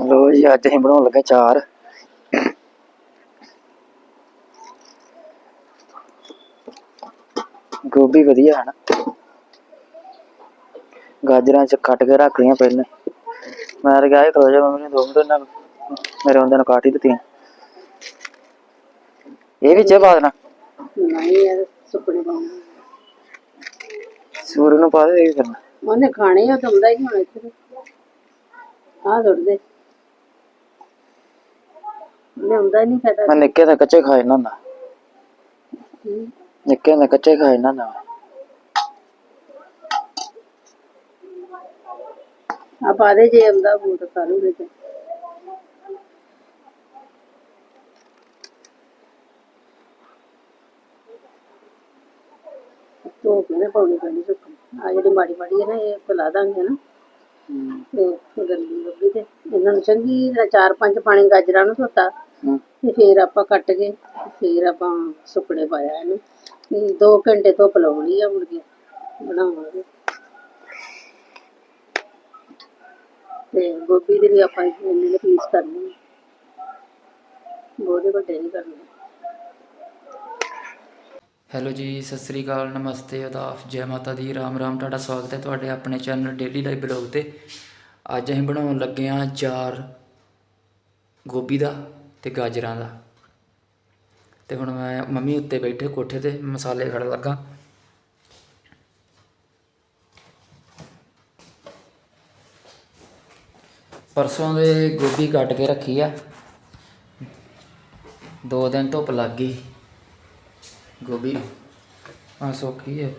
ਲੋ ਜੀ ਅੱਜ ਅਸੀਂ ਬਣਾਉਣ ਲੱਗੇ ਚਾਰ ਗੋਭੀ ਵਧੀਆ ਹੈ ਨਾ। ਗਾਜਰਾਂ ਚ ਕੱਟ ਕੇ ਰੱਖ ਲਈਆਂ ਪਹਿਲਾਂ। ਮੈਂ ਕਿਹਾ ਸੀ ਖਲੋ ਜਾ ਮੰਮੀ ਨੇ ਦੋ ਮਿੰਟ ਨਾਲ ਮੇਰੇ ਹੁੰਦੇ ਨੂੰ ਕਾਟ ਹੀ ਦਿੱਤੀਆਂ। ਇਹ ਵਿੱਚ ਹੀ ਪਾ ਦੇਣਾ? ਨਹੀਂ ਯਾਰ ਸੁਪਨੇ ਪਾਉਂਦੇ ਸੂਰ ਨੂੰ ਪਾ ਦੇ ਇਹ ਵੀ ਕਰਨਾ। ਉਹਨੇ ਖਾਣੇ ਆ ਤਾਂ ਹੁੰਦਾ ਹੀ ਹੁਣ ਇੱਥੇ ਆ ਦੌੜਦੇ ਉਹਨੇ ਹੀ ਨਹੀਂ ਫਾਇਦਾ। ਮੈਂ ਨਿੱਕੇ ਦਾ ਕੱਚੇ ਖਾਏ ਨਾ ਹੂੰ। ਨਿੱਕੇ ਦਾ ਕੱਚੇ ਖਾਏ ਨਾ ਹੁੰਦਾ। ਆ ਪਾ ਦੇ ਜੇ ਆਉਂਦਾ ਬੂਟ ਖਾ ਲੂਗੇ ਤੇ ਧੋ ਕੇ ਨਾ ਪਾਉਣੀ ਪੈਣੀ ਸੁੱਕਣ। ਆ ਜਿਹੜੀ ਮਾੜੀ ਮਾੜੀ ਹੈ ਨਾ ਇਹ ਪਿਲਾ ਦਾਂਗੇ ਨਾ ਤੇ ਗੰਦੀ ਗੋਭੀ ਤੇ ਇਹਨਾਂ ਨੂੰ ਚੰਗੀ ਤਰ੍ਹਾਂ ਚਾਰ ਪੰਜ ਪਾਣੀ ਗਾਜਰਾਂ ਨੂੰ ਧੋਤਾ। ਤੇ ਫਿਰ ਆਪਾਂ ਕੱਟ ਕੇ ਤੇ ਆਪਾਂ ਸੁੱਕਣੇ ਪਾਇਆ ਇਹਨੂੰ। ਤੇ ਘੰਟੇ ਧੁੱਪ ਲਾਉਣੀ ਆ ਮੁੜ ਬਣਾਵਾਂਗੇ। ਤੇ ਗੋਭੀ ਦੇ ਵੀ ਆਪਾਂ ਇੰਨੇ ਨੇ ਪੀਸ ਕਰਨੇ ਬਹੁਤੇ ਵੱਡੇ ਨਹੀਂ ਕਰਨੇ। ਹੈਲੋ ਜੀ, ਸਤਿ ਸ੍ਰੀ ਅਕਾਲ, ਨਮਸਤੇ, ਆਦਾਬ, ਜੈ ਮਾਤਾ ਦੀ, ਰਾਮ ਰਾਮ, ਤੁਹਾਡਾ ਸਵਾਗਤ ਹੈ ਤੁਹਾਡੇ ਆਪਣੇ ਚੈਨਲ ਡੇਲੀ ਲਾਈਵ ਬਲੌਗ ਤੇ। ਅੱਜ ਅਸੀਂ ਬਣਾਉਣ ਲੱਗੇ ਹਾਂ ਚਾਰ ਗੋਭੀ ਦਾ। ਤੇ ਗਾਜਰਾਂ ਦਾ। ਅਤੇ ਹੁਣ ਮੈਂ ਮੰਮੀ ਉੱਤੇ ਬੈਠੇ ਕੋਠੇ ਤੇ ਮਸਾਲੇ ਖੜ ਲੱਗਾ। ਪਰਸੋਂ ਦੇ ਗੋਭੀ ਕੱਟ ਕੇ ਰੱਖੀ ਆ। ਦੋ ਦਿਨ ਧੁੱਪ ਲੱਗ ਗਈ ਗੋਭੀ ਆ ਸੌਖੀ ਹੈ।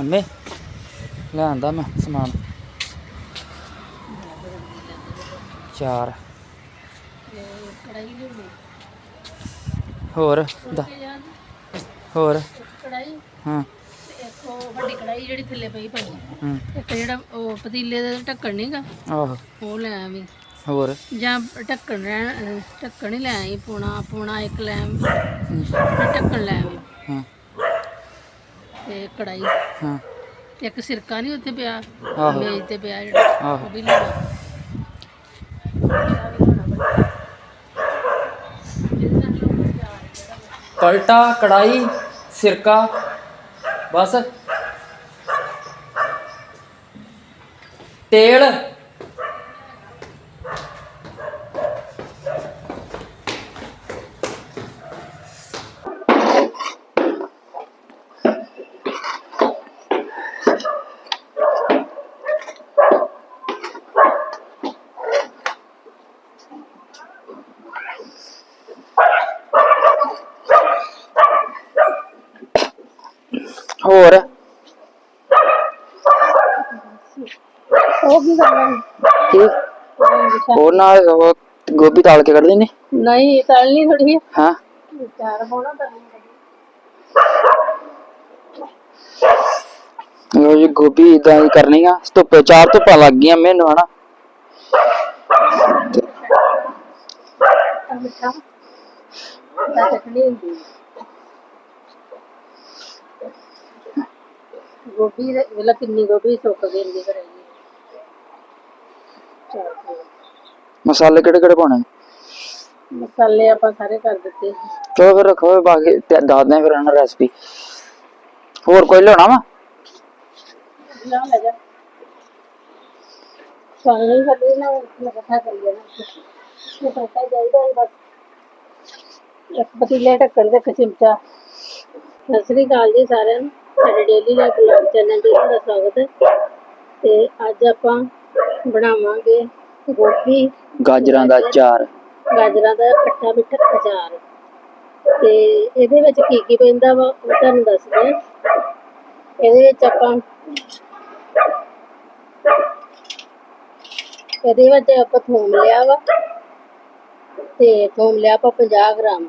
ਅੰਮੇ ਲਿਆਂਦਾ ਮੈਂ ਸਮਾਨ। ਚਾਰ। ਹੋਰ ਦਾ ਹੋਰ। ਕੜਾਈ ਹਾਂ। ਤੇ ਇੱਕ ਉਹ ਵੱਡੀ ਕੜਾਈ ਜਿਹੜੀ ਥੱਲੇ ਪਈ ਪਈ ਹੂੰ। ਇੱਕ ਜਿਹੜਾ ਉਹ ਪਤੀਲੇ ਦਾ ਢੱਕਣ ਨਹੀਂਗਾ ਆਹੋ। ਉਹ ਲੈ ਆਵੀਂ ਹੋਰ। ਜਾਂ ਢੱਕਣ ਰਹਿਣ ਢੱਕਣ ਹੀ ਲੈ ਆਈ ਪੂਣਾ ਪੂਣਾ ਇੱਕ ਲੈ ਆਵੀਂ। ਢੱਕਣ ਲੈ ਆਵੀਂ। ਹਾਂ। ਤੇ ਕੜਾਈ। ਹਾਂ। ਤੇ ਇੱਕ ਸਿਰਕਾ ਨਹੀਂ ਉੱਥੇ ਪਿਆ ਆਹੋ। ਮੇਜ਼ ਤੇ ਪਿਆ ਜਿਹੜਾ ਆਹੋ। ਉਹ ਵੀ ਲੈ ਆ ਪਲਟਾ ਕੜਾਈ ਸਿਰਕਾ ਬਸ। ਤੇਲ ਹੋਰ ਉਹ ਕੀ ਕਰਨਾ ਕੀ ਹੋਰ ਨਾਲ ਉਹ ਗੋਭੀ ਤਾਲ ਕੇ ਕੱਢ ਦੇਣੀ ਨਹੀਂ ਤਲਣੀ ਥੋੜੀ ਹਾਂ। ਚਾਰ ਪਾਉਣਾ ਤਾਂ ਲੋ ਜੀ ਗੋਭੀ ਇਦਾਂ ਹੀ ਕਰਨੀ ਆ। ਧੁੱਪੇ ਚਾਰ ਧੁੱਪਾਂ ਲੱਗ ਗਈਆਂ ਮੈਨੂੰ ਹਨਾ। ਗੋਭੀ ਦੇ ਵੇਲਾ ਕਿੰਨੀ ਗੋਭੀ ਸੁੱਕ ਗਈ ਇੰਨੀ ਕਰੇਗੀ ਚਾਰ ਕਿਲੋ। ਮਸਾਲੇ ਕਿਹੜੇ ਕਿਹੜੇ ਪਾਉਣੇ? ਮਸਾਲੇ ਆਪਾਂ ਸਾਰੇ ਕਰ ਦਿੱਤੇ। ਚਲੋ ਫਿਰ ਰੱਖੋ ਬਾਕੀ ਤੇ ਦੱਸਦੇ ਆ ਫਿਰ ਇਹਨਾਂ ਰੈਸਪੀ ਹੋਰ ਕੋਈ ਲਿਆਉਣਾ ਵਾ? ਨਾ ਲੈ ਜਾ। ਸਾਨੂੰ ਖੜੀ ਨਾ ਇਕੱਠਾ ਕਰ ਨਾ ਇਹ ਪਤਾ ਚਾਹੀਦਾ ਹੈ ਬਸ। ਇੱਕ ਪਤੀਲੇ ਢੱਕਣ ਦੇ ਇੱਕ ਚਮਚਾ। ਸਤਿ ਸ੍ਰੀ ਅਕਾਲ ਜੀ ਸਾਰਿਆਂ ਨੂੰ। ਸਾਡੇ ਡੇਲੀ ਲਾਈਫ ਬਲੌਗ ਚੈਨਲ ਤੇ ਤੁਹਾਡਾ ਸਵਾਗਤ ਹੈ। ਤੇ ਅੱਜ ਆਪਾਂ ਬਣਾਵਾਂਗੇ ਗੋਭੀ ਗਾਜਰਾਂ ਦਾ ਅਚਾਰ। ਗਾਜਰਾਂ ਦਾ ਖੱਟਾ ਮਿੱਠਾ ਅਚਾਰ। ਤੇ ਇਹਦੇ ਵਿੱਚ ਕੀ ਕੀ ਪੈਂਦਾ ਵਾ ਉਹ ਤੁਹਾਨੂੰ ਦੱਸਦੇ ਹਾਂ ਇਹਦੇ ਵਿੱਚ ਆਪਾਂ ਇਹਦੇ ਵਿੱਚ ਆਪਾਂ ਥੋਮ ਲਿਆ ਵਾ। ਤੇ ਥੋਮ ਲਿਆ ਆਪਾਂ 50 ਗ੍ਰਾਮ।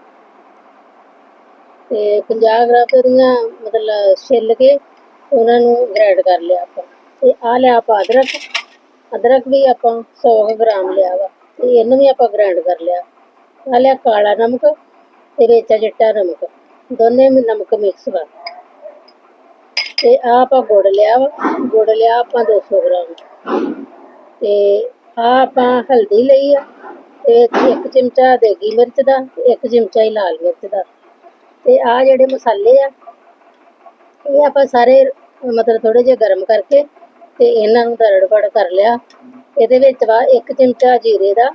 ਤੇ 50 ਗ੍ਰਾਮ ਦੀਆਂ ਮਤਲਬ ਛਿੱਲ ਕੇ ਉਹਨਾਂ ਨੂੰ ਗ੍ਰਾਈਂਡ ਕਰ ਲਿਆ ਆਪਾਂ। ਤੇ ਆ ਲਿਆ ਆਪਾਂ ਅਦਰਕ। ਅਦਰਕ ਵੀ ਆਪਾਂ 100 ਗ੍ਰਾਮ ਲਿਆ ਵਾ ਤੇ ਇਹਨੂੰ ਵੀ ਆਪਾਂ ਗ੍ਰਾਈਂਡ ਕਰ ਲਿਆ। ਆ ਲਿਆ ਕਾਲਾ ਨਮਕ ਤੇ ਵਿੱਚ ਚਿੱਟਾ ਨਮਕ। ਦੋਨੇ ਨਮਕ ਮਿਕਸ ਵਾ। ਤੇ ਆ ਆਪਾਂ ਗੁੜ ਲਿਆ ਵਾ। ਗੁੜ ਲਿਆ ਆਪਾਂ 200 ਗ੍ਰਾਮ। ਤੇ ਆ ਆਪਾਂ ਹਲਦੀ ਲਈ ਆ ਤੇ ਇੱਕ ਚਮਚਾ ਦੇਗੀ ਮਿਰਚ ਦਾ ਇੱਕ ਚਮਚਾ ਹੀ ਲਾਲ ਮਿਰਚ ਦਾ। ਤੇ ਆ ਜਿਹੜੇ ਮਸਾਲੇ ਆ, ਇਹ ਆਪਾਂ ਸਾਰੇ ਮਤਲਬ ਥੋੜੇ ਜਿਹਾ ਗਰਮ ਕਰਕੇ ਤੇ ਇਹਨਾਂ ਨੂੰ ਦਰੜਫੜ ਕਰ ਲਿਆ। ਇਹਦੇ ਵਿੱਚ ਵਾ, ਇੱਕ ਚਮਚਾ ਜੀਰੇ ਦਾ,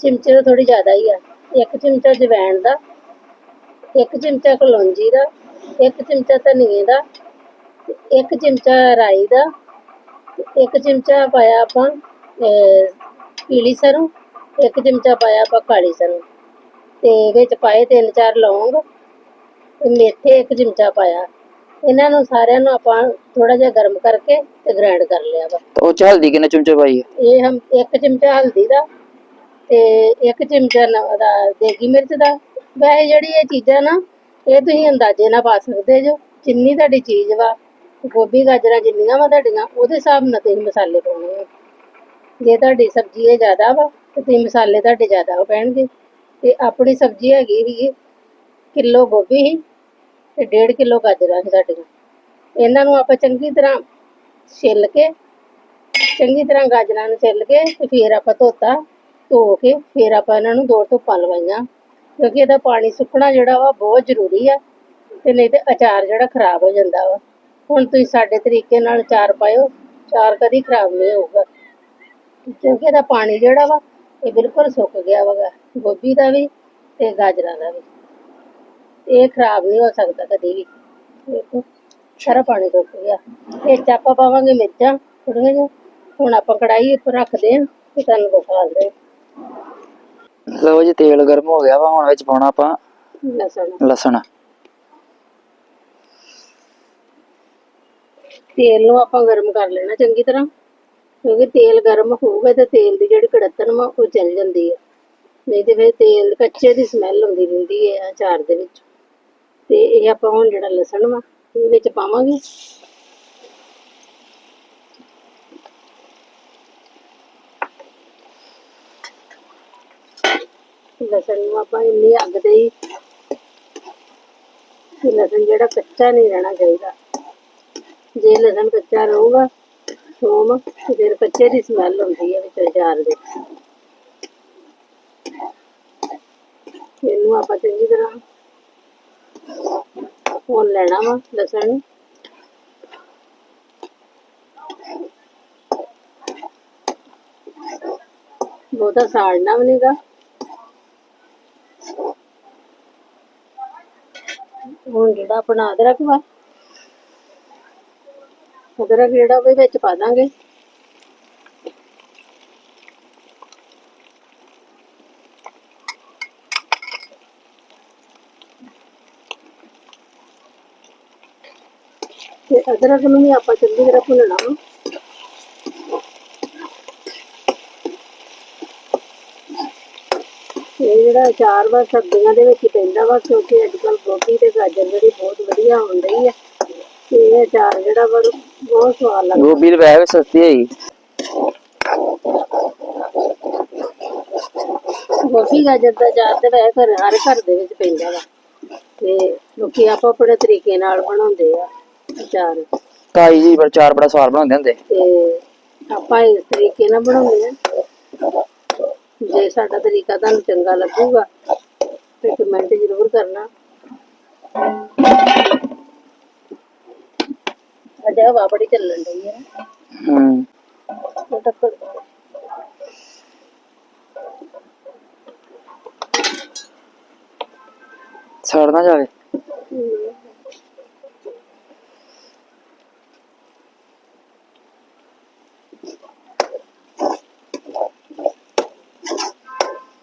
ਚਮਚੇ ਤੋਂ ਥੋੜੀ ਜ਼ਿਆਦਾ ਹੀ ਆ। ਇੱਕ ਚਮਚਾ ਜਵੈਣ ਦਾ, ਇੱਕ ਚਮਚਾ ਕਲੌਂਜੀ ਦਾ, ਇੱਕ ਚਮਚਾ ਧਨੀਏ ਦਾ, ਇੱਕ ਚਮਚਾ ਰਾਈ ਦਾ, ਇੱਕ ਚਮਚਾ ਪਾਇਆ ਆਪਾਂ ਪੀਲੀ ਸਰੋਂ, ਇੱਕ ਚਮਚਾ ਪਾਇਆ ਆਪਾਂ ਕਾਲੀ ਸਰੋਂ। ਤੇ ਵਿੱਚ ਪਾਏ ਤਿੰਨ ਚਾਰ ਲੌਂਗ ਤੇ ਮੇਥੇ ਇੱਕ ਚਮਚਾ ਪਾਇਆ। ਇਹਨਾਂ ਨੂੰ ਸਾਰਿਆਂ ਨੂੰ ਆਪਾਂ ਥੋੜਾ ਜਿਹਾ ਗਰਮ ਕਰਕੇ ਤੇ ਗ੍ਰਾਈਂਡ ਕਰ ਲਿਆ ਵਾ। ਤੇ ਉਹ ਚ ਹਲਦੀ ਕਿੰਨੇ ਚਮਚੇ ਪਾਈ ਹੈ ਇਹ ਹਮ ਇੱਕ ਚਮਚਾ ਹਲਦੀ ਦਾ ਤੇ ਇੱਕ ਚਮਚਾ ਨ- ਦੇਗੀ ਮਿਰਚ ਦਾ। ਵੈਸੇ ਜਿਹੜੀ ਇਹ ਚੀਜ਼ਾਂ ਨਾ ਇਹ ਤੁਸੀਂ ਅੰਦਾਜ਼ੇ ਨਾਲ ਪਾ ਸਕਦੇ ਜੋ। ਜਿੰਨੀ ਤੁਹਾਡੀ ਚੀਜ਼ ਵਾ ਗੋਭੀ ਗਾਜਰਾਂ ਜਿੰਨੀਆਂ ਵਾ ਤੁਹਾਡੀਆਂ ਉਹਦੇ ਹਿਸਾਬ ਨਾਲ ਤੁਸੀਂ ਮਸਾਲੇ ਪਾਉਣੇ ਆ। ਜੇ ਤੁਹਾਡੀ ਸਬਜ਼ੀ ਇਹ ਜ਼ਿਆਦਾ ਵਾ ਤੇ ਤੁਸੀਂ ਮਸਾਲੇ ਤੁਹਾਡੇ ਜ਼ਿਆਦਾ ਪੈਣਗੇ। ਤੇ ਆਪਣੀ ਸਬਜ਼ੀ ਹੈਗੀ ਸੀ ਕਿਲੋ ਗੋਭੀ ਸੀ ਤੇ 1.5 ਕਿਲੋ ਗਾਜਰਾਂ ਸੀ ਸਾਡੀਆਂ। ਇਹਨਾਂ ਨੂੰ ਆਪਾਂ ਚੰਗੀ ਤਰ੍ਹਾਂ ਛਿੱਲ ਕੇ, ਚੰਗੀ ਤਰ੍ਹਾਂ ਗਾਜਰਾਂ ਨੂੰ ਛਿੱਲ ਕੇ ਤੇ ਫਿਰ ਆਪਾਂ ਧੋਤਾ, ਧੋ ਕੇ ਫਿਰ ਆਪਾਂ ਇਹਨਾਂ ਨੂੰ ਦੋ ਧੁੱਪਾਂ ਲਵਾਈਆਂ। ਕਿਉਂਕਿ ਇਹਦਾ ਪਾਣੀ ਸੁੱਕਣਾ ਜਿਹੜਾ ਵਾ ਬਹੁਤ ਜ਼ਰੂਰੀ ਆ ਤੇ ਨਹੀਂ ਤੇ ਅਚਾਰ ਜਿਹੜਾ ਖਰਾਬ ਹੋ ਜਾਂਦਾ ਵਾ। ਹੁਣ ਤੁਸੀਂ ਸਾਡੇ ਤਰੀਕੇ ਨਾਲ ਅਚਾਰ ਪਾਇਓ, ਅਚਾਰ ਕਦੀ ਖਰਾਬ ਨਹੀਂ ਹੋਊਗਾ। ਕਿਉਂਕਿ ਇਹਦਾ ਪਾਣੀ ਜਿਹੜਾ ਵਾ ਇਹ ਬਿਲਕੁਲ ਸੁੱਕ ਗਿਆ ਵਗਾ ਗੋਭੀ ਦਾ ਵੀ ਤੇ ਗਾਜਰਾਂ ਦਾ ਵੀ। ਇਹ ਖਰਾਬ ਨਹੀਂ ਹੋ ਸਕਦਾ ਕਦੀ ਵੀ। ਦੇਖੋ ਸਾਰਾ ਪਾਣੀ ਸੁੱਕ ਗਿਆ। ਵਿੱਚ ਆਪਾਂ ਪਾਵਾਂਗੇ ਮਿਰਚਾਂ ਥੋੜੀਆਂ ਜਿਹੀਆਂ। ਹੁਣ ਆਪਾਂ ਕੜਾਈ ਉੱਪਰ ਰੱਖਦੇ ਹਾਂ ਤੇ ਤੁਹਾਨੂੰ ਦਿਖਾਉਂਦੇ ਲਓ ਜੀ ਤੇਲ ਗਰਮ ਹੋ ਗਿਆ ਵਾ ਹੁਣ ਵਿੱਚ ਪਾਉਣਾ ਆਪਾਂ ਲਸਣ। ਲਸਣ। ਤੇਲ ਨੂੰ ਆਪਾਂ ਗਰਮ ਕਰ ਲੈਣਾ ਚੰਗੀ ਤਰ੍ਹਾਂ ਕਿਉਂਕਿ ਤੇਲ ਗਰਮ ਹੋਊਗਾ ਤੇ ਤੇਲ ਦੀ ਜਿਹੜੀ ਕੜਤਨ ਵਾ ਉਹ ਚੱਲ ਜਾਂਦੀ ਹੈ ਨਹੀਂ ਤੇ ਫਿਰ ਤੇਲ ਕੱਚੇ ਦੀ ਸਮੈਲ ਆਉਂਦੀ ਰਹਿੰਦੀ ਹੈ ਅਚਾਰ ਦੇ ਵਿੱਚ। ਤੇ ਇਹ ਆਪਾਂ ਹੁਣ ਜਿਹੜਾ ਲਸਣ ਵਾ ਇਹ ਵਿੱਚ ਪਾਵਾਂਗੇ। ਲਸਣ ਨੂੰ ਆਪਾਂ ਇੰਨੀ ਅੱਗ ਤੇ ਹੀ ਲਸਣ ਜਿਹੜਾ ਕੱਚਾ ਨਹੀਂ ਰਹਿਣਾ ਚਾਹੀਦਾ। ਜੇ ਲਸਣ ਕੱਚਾ ਰਹੂਗਾ ਥੋਮ ਫਿਰ ਕੱਚੇ ਦੀ ਸਮੈਲ ਹੁੰਦੀ ਹੈ ਵਿੱਚ ਅਚਾਰ ਦੇ। ਇਹਨੂੰ ਆਪਾਂ ਚੰਗੀ ਤਰ੍ਹਾਂ ਹੁਣ ਲੈਣਾ ਵਾ ਲਸਣ ਨੂੰ। ਬਹੁਤਾ ਸਾੜਨਾ ਵੀ ਨਹੀਂਗਾ ਹੁਣ ਜਿਹੜਾ ਆਪਣਾ ਅਦਰਕ ਵਾ, ਅਦਰਕ ਜਿਹੜਾ ਉਹ ਵਿੱਚ ਪਾ ਦਾਂਗੇ। ਅਦਰਕ ਨੂੰ ਵੀ ਆਪਾਂ ਚੰਗੀ ਤਰ੍ਹਾਂ ਭੁੰਨਣਾ ਵਾ। ਇਹ ਜਿਹੜਾ ਅਚਾਰ ਵਾ ਸਰਦੀਆਂ ਦੇ ਵਿੱਚ ਹੀ ਪੈਂਦਾ ਵਾ ਕਿਉਂਕਿ ਅੱਜ ਕੱਲ ਗੋਭੀ ਤੇ ਗਾਜਰ ਜਿਹੜੀ ਬਹੁਤ ਵਧੀਆ ਹੋਣ ਰਹੀ ਹੈ ਤੇ ਇਹ ਅਚਾਰ ਜਿਹੜਾ ਵਾ ਬਹੁਤ ਸਵਾਦ ਲੱਗਦਾ। ਗੋਭੀ ਤੇ ਵੈਸੇ ਸਸਤੀ ਹੈਗੀ ਗੋਭੀ ਗਾਜਰ ਦਾ ਅਚਾਰ ਤੇ ਵੈਸੇ ਹਰ ਘਰ ਦੇ ਵਿੱਚ ਪੈਂਦਾ ਵਾ। ਤੇ ਲੋਕੀ ਆਪੋ ਆਪਣੇ ਤਰੀਕੇ ਨਾਲ ਬਣਾਉਂਦੇ ਆ। ਅਚਾਰ ਤਾਈ ਜੀ ਪਰ ਚਾਰ ਬੜਾ ਸਵਾਦ ਬਣਾਉਂਦੇ ਹੁੰਦੇ। ਤੇ ਆਪਾਂ ਇਸ ਤਰੀਕੇ ਨਾਲ ਬਣਾਉਂਦੇ ਆ ਜੇ ਸਾਡਾ ਤਰੀਕਾ ਤੁਹਾਨੂੰ ਚੰਗਾ ਲੱਗੂਗਾ ਤੇ ਕਮੈਂਟ ਜ਼ਰੂਰ ਕਰਨਾ। ਅਜੇ ਹਵਾ ਬੜੀ ਚੱਲਣ ਡਈ ਹੈ ਹੂੰ। ਉਹ ਟੱਕਰ ਸੜ ਨਾ ਜਾਵੇ।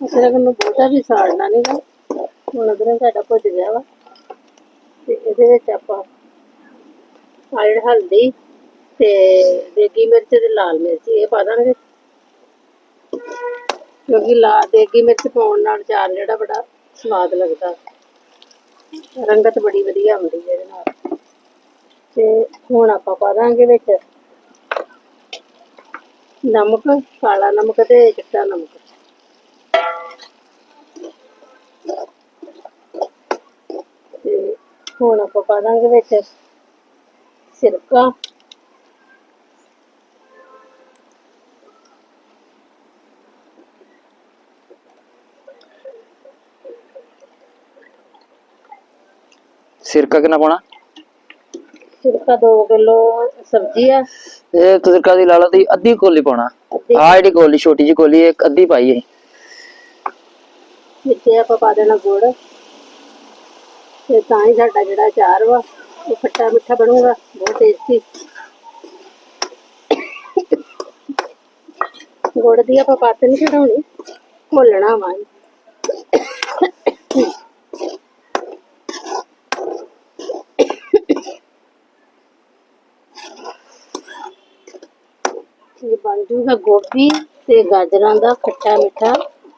ਅਦਰਕ ਨੂੰ ਬਹੁਤਾ ਵੀ ਸਾੜਨਾ ਨਹੀਂ ਗਾ। ਹੁਣ ਅਦਰਕ ਸਾਡਾ ਭੁੱਜ ਗਿਆ ਵਾ। ਤੇ ਇਹਦੇ ਵਿੱਚ ਆਪਾਂ ਆਹ ਹਲਦੀ ਤੇ ਦੇਗੀ ਮਿਰਚ ਤੇ ਲਾਲ ਮਿਰਚ ਇਹ ਪਾ ਦਾਂਗੇ। ਕਿਉਂਕਿ ਲਾ ਦੇਗੀ ਮਿਰਚ ਪਾਉਣ ਨਾਲ ਚਾਰ ਜਿਹੜਾ ਬੜਾ ਸਵਾਦ ਲੱਗਦਾ। ਰੰਗਤ ਬੜੀ ਵਧੀਆ ਆਉਂਦੀ ਹੈ ਇਹਦੇ ਨਾਲ। ਤੇ ਹੁਣ ਆਪਾਂ ਪਾ ਦਾਂਗੇ ਵਿੱਚ ਨਮਕ, ਕਾਲਾ ਨਮਕ ਤੇ ਚਿੱਟਾ ਨਮਕ ਤੇ ਹੁਣ ਆਪਾਂ ਪਾ ਦਾਂਗੇ ਵਿੱਚ ਸਿਰਕਾ। ਸਿਰਕਾ ਕਿੰਨਾ ਪਾਉਣਾ? ਸਿਰਕਾ 2 ਕਿਲੋ ਸਬਜ਼ੀ ਆ। ਇਹ ਸਿਰਕਾ ਦੀ ਲਾ ਲਓ ਤੁਸੀਂ ਅੱਧੀ ਕੋਲੀ ਪਾਉਣਾ। ਆਹ ਜਿਹੜੀ ਕੋਲੀ ਛੋਟੀ ਜਿਹੀ ਕੋਲੀ ਇੱਕ ਅੱਧੀ ਪਾਈ ਹੈ ਵਿੱਚ ਆਪਾਂ ਪਾ ਦੇਣਾ ਗੁੜ। ਤੇ ਤਾਂ ਹੀ ਸਾਡਾ ਜਿਹੜਾ ਅਚਾਰ ਵਾ, ਉਹ ਖੱਟਾ ਮਿੱਠਾ ਬਣੂਗਾ, ਬਹੁਤ ਟੇਸਟੀ ਗੁੜ ਦੀ ਆਪਾਂ ਪੱਤ ਨਹੀਂ ਚੜਾਉਣੀ, ਘੋਲਣਾ ਵਾ ਇਹ ਬਣ ਜੂਗਾ ਗੋਭੀ ਤੇ ਗਾਜਰਾਂ ਦਾ ਖੱਟਾ ਮਿੱਠਾ।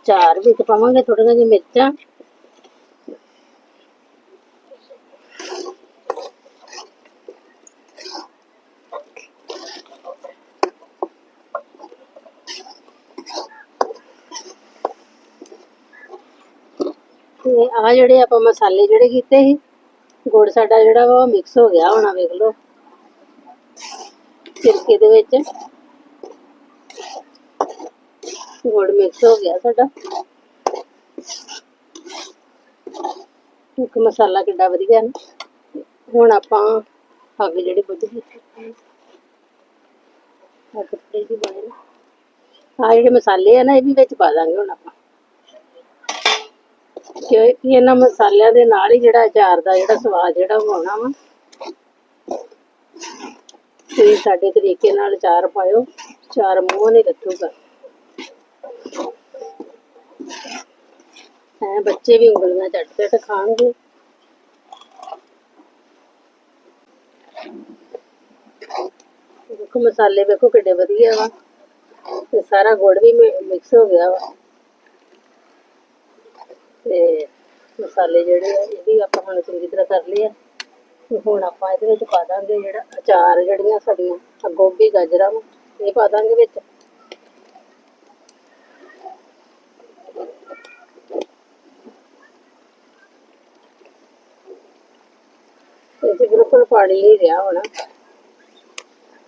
ਚਾਰ ਵਿੱਚ ਪਾਵਾਂਗੇ ਥੋੜੀਆਂ ਜਿਹੀਆਂ ਮਿਰਚਾਂ ਤੇ ਆ ਜਿਹੜੇ ਆਪਾਂ ਮਸਾਲੇ ਜਿਹੜੇ ਕੀਤੇ ਸੀ, ਗੁੜ ਸਾਡਾ ਜਿਹੜਾ ਵਾ ਉਹ ਮਿਕਸ ਹੋ ਗਿਆ ਹੋਣਾ ਵੇਖ ਲਓ। ਸਿਰਕੇ ਦੇ ਵਿੱਚ ਗੁੜ ਮਿਕਸ ਹੋ ਗਿਆ ਸਾਡਾ। ਇੱਕ ਮਸਾਲਾ ਕਿੱਡਾ ਵਧੀਆ ਨਾ। ਹੁਣ ਆਪਾਂ ਅੱਗ ਜਿਹੜੀ ਬੁੱਝ ਗਈ ਅੱਗ ਤੇ ਜੀ ਬਣੇ ਆ ਜਿਹੜੇ ਮਸਾਲੇ ਆ ਨਾ, ਇਹ ਵੀ ਵਿੱਚ ਪਾ ਦਾਂਗੇ ਹੁਣ ਆਪਾਂ। ਕਿਉਂਕਿ ਇਹਨਾਂ ਮਸਾਲਿਆਂ ਦੇ ਨਾਲ ਹੀ ਜਿਹੜਾ ਅਚਾਰ ਦਾ ਜਿਹੜਾ ਸਵਾਦ ਜਿਹੜਾ ਉਹ ਆਉਣਾ ਵਾ। ਤੁਸੀਂ ਸਾਡੇ ਤਰੀਕੇ ਨਾਲ ਅਚਾਰ ਪਾਇਓ, ਅਚਾਰ ਮੂੰਹ ਨਹੀਂ ਲੱਥੂਗਾ ਹੈ, ਬੱਚੇ ਵੀ ਉਂਗਲੀਆਂ ਚੱਟ ਚੱਟ ਖਾਣਗੇ। ਦੇਖੋ ਮਸਾਲੇ ਵੇਖੋ ਕਿੱਡੇ ਵਧੀਆ ਵਾ। ਤੇ ਸਾਰਾ ਗੁੜ ਵੀ ਮਿਕਸ ਹੋ ਗਿਆ ਵਾ। ਤੇ ਮਸਾਲੇ ਜਿਹੜੇ ਆ, ਇਹ ਵੀ ਆਪਾਂ ਹੁਣ ਚੰਗੀ ਤਰ੍ਹਾਂ ਕਰ ਲਏ ਆ। ਤੇ ਹੁਣ ਆਪਾਂ ਇਹਦੇ ਵਿੱਚ ਪਾ ਦਾਂਗੇ ਜਿਹੜਾ ਅਚਾਰ ਜਿਹੜੀਆਂ ਸਾਡੀਆਂ ਗੋਭੀ, ਗਾਜਰਾਂ ਇਹ ਪਾ ਦਾਂਗੇ ਵਿੱਚ। ਇਹ ਬਿਲਕੁਲ ਪਾਣੀ ਨਹੀਂ ਰਿਹਾ ਹੋਣਾ।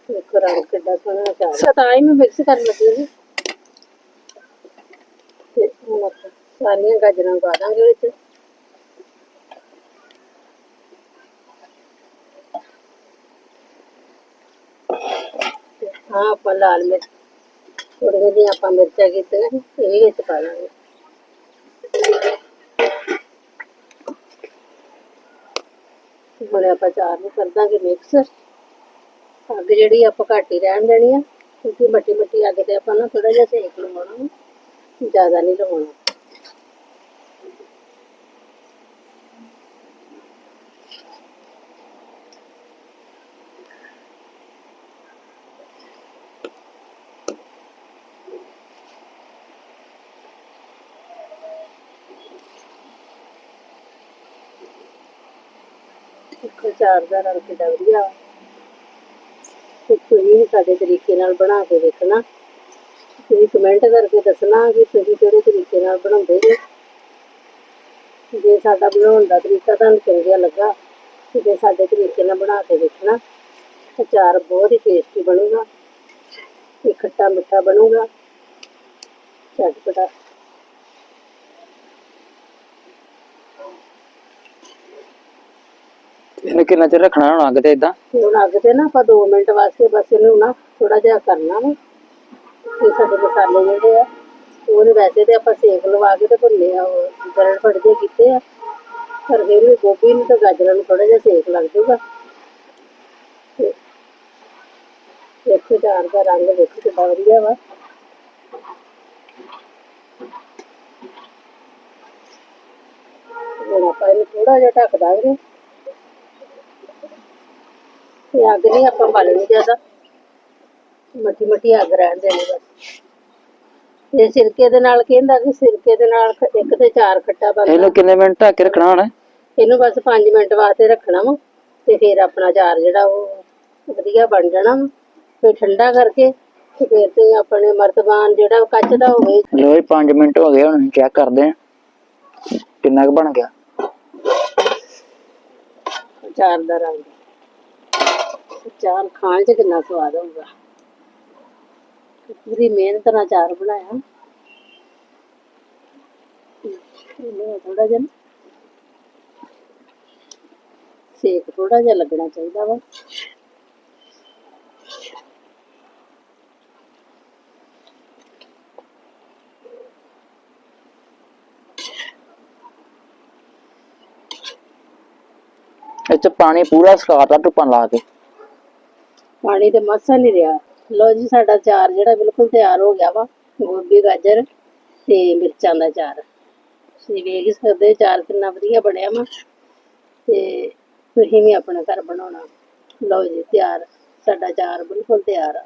ਇੱਕ ਰੰਗ ਕਿੱਡਾ ਸੋਹਣਾ ਅਚਾਰ ਹੈ। ਹੀ ਮੈਂ ਮਿਕਸ ਕਰਨ ਲੱਗੀ ਸੀ ਤੇ ਹੁਣ ਆਪਾਂ ਸਾਰੀਆਂ ਗਾਜਰਾਂ ਪਾ ਦਾਂਗੇ ਵਿੱਚ ਤੇ ਆਪਾਂ ਲਾਲ ਮਿਰਚ ਥੋੜੀਆਂ ਜਿਹੀਆਂ ਆਪਾਂ ਮਿਰਚਾਂ ਕੀਤੀਆਂ ਇਹ ਵੀ ਵਿੱਚ ਪਾ ਦਾਂਗੇ ਹੁਣ ਆਪਾਂ ਚਾਰ ਨੂੰ ਕਰ ਦਾਂਗੇ ਮਿਕਸ ਅੱਗ ਜਿਹੜੀ ਆਪਾਂ ਘੱਟ ਹੀ ਰਹਿਣ ਦੇਣੀ ਆ, ਕਿਉਂਕਿ ਮੱਟੀ ਮੱਟੀ ਅੱਗ ਤੇ ਆਪਾਂ ਨਾ ਥੋੜਾ ਜਿਹਾ ਸੇਕ ਲਵਾਉਣਾ ਜ਼ਿਆਦਾ ਨਹੀਂ ਲਵਾਉਣਾ। ਦੇਖੋ ਚਾਰ ਦਾ ਕਿੱਡਾ ਵਧੀਆ। ਤੇ ਤੁਸੀਂ ਵੀ ਸਾਡੇ ਤਰੀਕੇ ਨਾਲ ਬਣਾ ਕੇ ਦੇਖਣਾ। ਤੁਸੀਂ ਕਮੈਂਟ ਕਰਕੇ ਦੱਸਣਾ ਕਿ ਤੁਸੀਂ ਕਿਹੜੇ ਤਰੀਕੇ ਨਾਲ ਬਣਾਉਂਦੇ ਜੇ। ਜੇ ਸਾਡਾ ਬਣਾਉਣ ਦਾ ਤਰੀਕਾ ਤੁਹਾਨੂੰ ਚੰਗਾ ਲੱਗਾ, ਤੇ ਜੇ ਸਾਡੇ ਤਰੀਕੇ ਨਾਲ ਬਣਾ ਕੇ ਦੇਖਣਾ। ਅਚਾਰ ਬਹੁਤ ਹੀ ਟੇਸਟੀ ਬਣੂਗਾ। ਤੇ ਖੱਟਾ ਮਿੱਠਾ ਬਣੂਗਾ। ਚਟਪਟਾ ਇਹਨੂੰ ਕਿੰਨਾ ਚਿਰ ਰੱਖਣਾ ਹੁਣ ਅੱਗ ਤੇ ਇਦਾਂ ਹੁਣ ਅੱਗ ਤੇ ਨਾ ਆਪਾਂ 2 ਮਿੰਟ ਵਾਸਤੇ ਬਸ ਇਹਨੂੰ ਨਾ ਥੋੜਾ ਜਿਹਾ ਕਰਨਾ ਵਾ। ਤੇ ਸਾਡੇ ਮਸਾਲੇ ਜਿਹੜੇ ਆ ਉਹਨੇ ਵੈਸੇ ਤੇ ਆਪਾਂ ਸੇਕ ਲਵਾ ਕੇ ਤੇ ਭੁੰਨੇ ਆ, ਉਹ ਗਰੜ ਫੜਦੇ ਕੀਤੇ ਆ। ਪਰ ਫਿਰ ਵੀ ਗੋਭੀ ਨੂੰ ਤੇ ਗਾਜਰਾਂ ਨੂੰ ਥੋੜਾ ਜਿਹਾ ਸੇਕ ਲੱਗ ਜਾਊਗਾ। ਦੇਖੋ ਚਾਰ ਦਾ ਰੰਗ ਦੇਖੋ ਕਿੰਨਾ ਵਧੀਆ ਵਾ। ਹੁਣ ਆਪਾਂ ਇਹਨੂੰ ਥੋੜਾ ਜਿਹਾ ਢੱਕ ਦਾਂਗੇ। ਤੇ ਅੱਗ ਨਹੀਂ ਆਪਾਂ ਬਾਲਣੀ ਜ਼ਿਆਦਾ। ਮੱਠੀ ਮੱਠੀ ਅੱਗ ਰਹਿਣ ਦੇਣੀ ਬਸ। ਤੇ ਸਿਰਕੇ ਦੇ ਨਾਲ ਕਹਿੰਦਾ ਕਿ ਸਿਰਕੇ ਦੇ ਨਾਲ ਖ- ਇੱਕ ਤੇ ਚਾਰ ਖੱਟਾ ਬਣਦਾ ਇਹਨੂੰ ਕਿੰਨੇ ਮਿੰਟ ਢੱਕ ਕੇ ਰੱਖਣਾ ਹੁਣ? ਇਹਨੂੰ ਬਸ 5 ਮਿੰਟ ਵਾਸਤੇ ਰੱਖਣਾ ਵਾ ਤੇ ਫਿਰ ਆਪਣਾ ਚਾਰ ਜਿਹੜਾ ਉਹ ਵਧੀਆ ਬਣ ਜਾਣਾ ਵਾ। ਫਿਰ ਠੰਡਾ ਕਰਕੇ ਤੇ ਫਿਰ ਆਪਣੇ ਮਰਤਬਾਨ ਜਿਹੜਾ ਕੱਚ ਦਾ ਹੋਵੇ। ਲੋ ਜੀ 5 ਮਿੰਟ ਹੋ ਗਏ ਹੁਣ ਚੈੱਕ ਕਰਦੇ ਆ ਕਿੰਨਾ ਕੁ ਬਣ ਗਿਆ? ਅਚਾਰ ਦਾ ਰੰਗ। ਚਾਰ ਖਾਣ 'ਚ ਕਿੰਨਾ ਸਵਾਦ ਹੋਊਗਾ। ਪੂਰੀ ਮਿਹਨਤ ਨਾਲ ਚਾਰ ਬਣਾਇਆ। ਥੋੜਾ ਜਿਹਾ ਸੇਕ ਥੋੜਾ ਜਿਹਾ ਲੱਗਣਾ ਚਾਹੀਦਾ ਵਾ। ਇਹ ਪਾਣੀ ਪੂਰਾ ਸੁਕਾਤਾ ਧੁੱਪਾਂ ਲਾ ਕੇ। ਪਾਣੀ ਤੇ ਮਸਾ ਨਹੀਂ ਰਿਹਾ। ਲੋ ਜੀ, ਸਾਡਾ ਚਾਰ ਜਿਹੜਾ ਬਿਲਕੁਲ ਤਿਆਰ ਹੋ ਗਿਆ ਵਾ, ਗੋਭੀ, ਗਾਜਰ ਤੇ ਮਿਰਚਾਂ ਦਾ ਚਾਰ ਤੁਸੀਂ ਵੇਖ ਹੀ ਸਕਦੇ ਚਾਰ ਕਿੰਨਾ ਵਧੀਆ ਬਣਿਆ ਵਾ। ਤੇ ਤੁਸੀਂ ਵੀ ਆਪਣਾ ਘਰ ਬਣਾਉਣਾ। ਲਓ ਜੀ, ਤਿਆਰ, ਸਾਡਾ ਚਾਰ ਬਿਲਕੁਲ ਤਿਆਰ ਆ।